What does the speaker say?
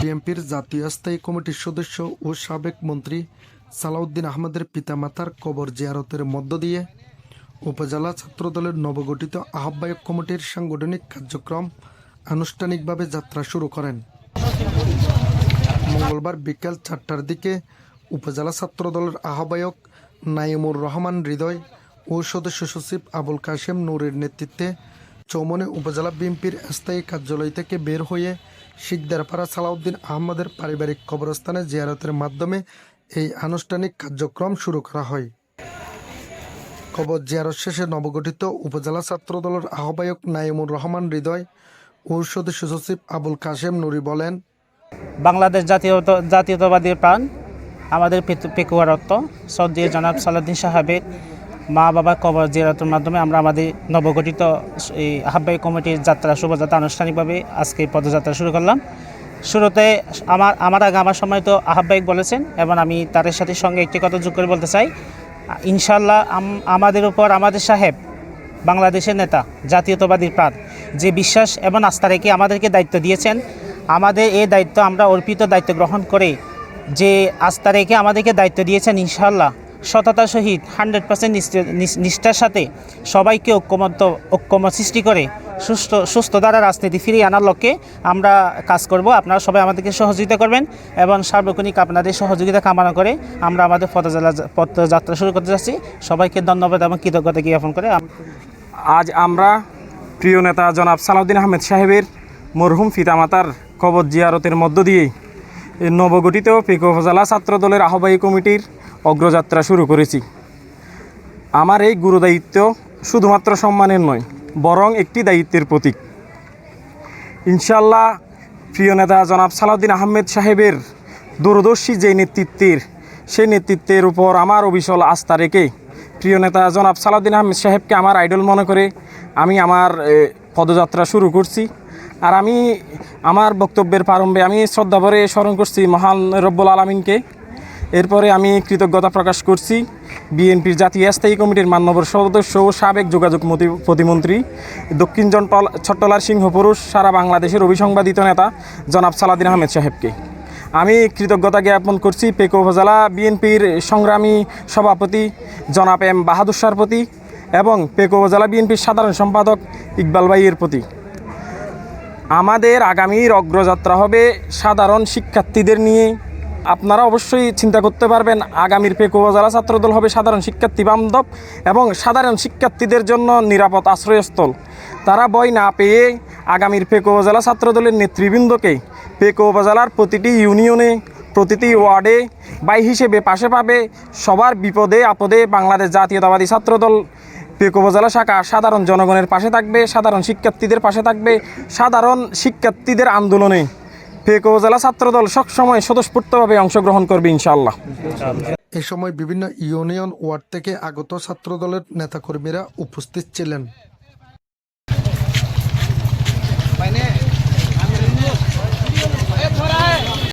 বিএনপির জাতীয় স্থায়ী কমিটির সদস্য ও সাবেক মন্ত্রী সালাউদ্দিন আহমেদের পিতামাতার কবর জিয়ারতের মধ্য দিয়ে উপজেলা ছাত্রদলের নবগঠিত আহ্বায়ক কমিটির সাংগঠনিক কার্যক্রম আনুষ্ঠানিকভাবে যাত্রা শুরু করেন। মঙ্গলবার বিকেল চারটার দিকে উপজেলা ছাত্রদলের আহ্বায়ক নাইমুর রহমান হৃদয় ও সদস্য সচিব আবুল কাশেম নূরের নেতৃত্বে চৌমনে উপজেলা বিএনপির স্থায়ী কার্যালয় থেকে বের হয়ে শিকদারপাড়া সালাউদ্দিন আহমদের পারিবারিক কবরস্থানে জিয়ারতের মাধ্যমে এই আনুষ্ঠানিক কার্যক্রম শুরু করা হয়। কবর জিয়ারত শেষে নবগঠিত উপজেলা ছাত্রদলের আহ্বায়ক নাইমুর রহমান হৃদয় ও সদস্য সচিব আবুল কাশেম নুরি বলেন, বাংলাদেশ জাতীয় জাতীয়তাবাদী প্রাণ, আমাদের পেকুয়ারত্ব সদ্য জনাব সালাউদ্দিন সাহেবের মা বাবা কবর জিয়ারতের মাধ্যমে আমরা আমাদের নবগঠিত এই আহ্বায়ক কমিটির যাত্রা, শোভাযাত্রা আনুষ্ঠানিকভাবে আজকে পদযাত্রা শুরু করলাম। শুরুতে আমার আমার আগে আমার সময় তো আহ্বায়ক বলেছেন এবং আমি তাদের সাথে সঙ্গে একটি কথা যোগ করে বলতে চাই। ইনশাল্লাহ আম- আমাদের উপর আমাদের সাহেব, বাংলাদেশের নেতা, জাতীয়তাবাদী প্রাণ, যে বিশ্বাস এবং আস্থা রেখে আমাদেরকে দায়িত্ব দিয়েছেন, আমাদের এই দায়িত্ব আমরা অর্পিত দায়িত্ব গ্রহণ করে যে আস্থা রেখে আমাদেরকে দায়িত্ব দিয়েছেন ইনশাল্লাহ সততার সহিত হান্ড্রেড পার্সেন্ট নিষ্ঠার সাথে সবাইকে ঐক্যমত সৃষ্টি করে সুস্থ সুস্থ দ্বারা রাজনীতি ফিরিয়ে আনার লক্ষ্যে আমরা কাজ করব। আপনারা সবাই আমাদেরকে সহযোগিতা করবেন এবং সার্বক্ষণিক আপনাদের সহযোগিতা কামনা করে আমরা আমাদের পদযাত্রা পদযাত্রা শুরু করতে যাচ্ছি। সবাইকে ধন্যবাদ এবং কৃতজ্ঞতা জ্ঞাপন করে আজ আমরা প্রিয় নেতা জনাব সালাউদ্দিন আহমেদ সাহেবের মরহুম পিতামাতার কবর জিয়ারতের মধ্য দিয়ে নবগঠিত পেকো উপজেলা ছাত্র দলের আহ্বায়ী কমিটির অগ্রযাত্রা শুরু করেছি। আমার এই গুরুদায়িত্ব শুধুমাত্র সম্মানের নয়, বরং একটি দায়িত্বের প্রতীক। ইনশাল্লাহ প্রিয় নেতা জনাব সালাউদ্দিন আহমেদ সাহেবের দূরদর্শী যে নেতৃত্বের সেই নেতৃত্বের উপর আমার অবিচল আস্থা রেখে প্রিয় নেতা জনাব সালাউদ্দিন আহমেদ সাহেবকে আমার আইডল মনে করে আমি আমার পদযাত্রা শুরু করছি। আর আমি আমার বক্তব্যের প্রারম্ভে আমি শ্রদ্ধা ভরে স্মরণ করছি মহান রব্বুল আলমিনকে। এরপরে আমি কৃতজ্ঞতা প্রকাশ করছি বিএনপির জাতীয় স্থায়ী কমিটির মান্যবর সদস্য ও সাবেক যোগাযোগ প্রতিমন্ত্রী, দক্ষিণ জন্টল ছট্টলার সিংহপুরুষ সারা বাংলাদেশের অভিসংবাদিত নেতা জনাব সালাদিন আহমেদ সাহেবকে। আমি কৃতজ্ঞতা জ্ঞাপন করছি পেকো উপজেলা বিএনপির সংগ্রামী সভাপতি জনাব এম বাহাদুর সার প্রতি এবং পেকো উপজেলা বিএনপির সাধারণ সম্পাদক ইকবাল ভাইয়ের প্রতি। আমাদের আগামীর অগ্রযাত্রা হবে সাধারণ শিক্ষার্থীদের নিয়ে আপনারা অবশ্যই চিন্তা করতে পারবেন, আগামীর পেকো উপজেলা ছাত্রদল হবে সাধারণ শিক্ষার্থী বান্ধব এবং সাধারণ শিক্ষার্থীদের জন্য নিরাপদ আশ্রয়স্থল। তারা বই না পেয়ে আগামীর পেকো উপজেলা ছাত্রদলের নেতৃবৃন্দকে পেকো উপজেলার প্রতিটি ইউনিয়নে, প্রতিটি ওয়ার্ডে বাই হিসেবে পাশে পাবে সবার বিপদে আপদে বাংলাদেশ জাতীয়তাবাদী ছাত্রদল। পেক উপজেলা শাখা সাধারণ জনগণের পাশে থাকবে, সাধারণ শিক্ষার্থীদের পাশে থাকবে, সাধারণ শিক্ষার্থীদের আন্দোলনে। পেক উপজেলা ছাত্রদল সবসময় স্বতঃস্ফূর্তভাবে অংশগ্রহণ করবে ইনশাআল্লাহ। এ সময় বিভিন্ন ইউনিয়ন ওয়ার্ড থেকে আগত ছাত্রদলের নেতাকর্মীরা উপস্থিত ছিলেন।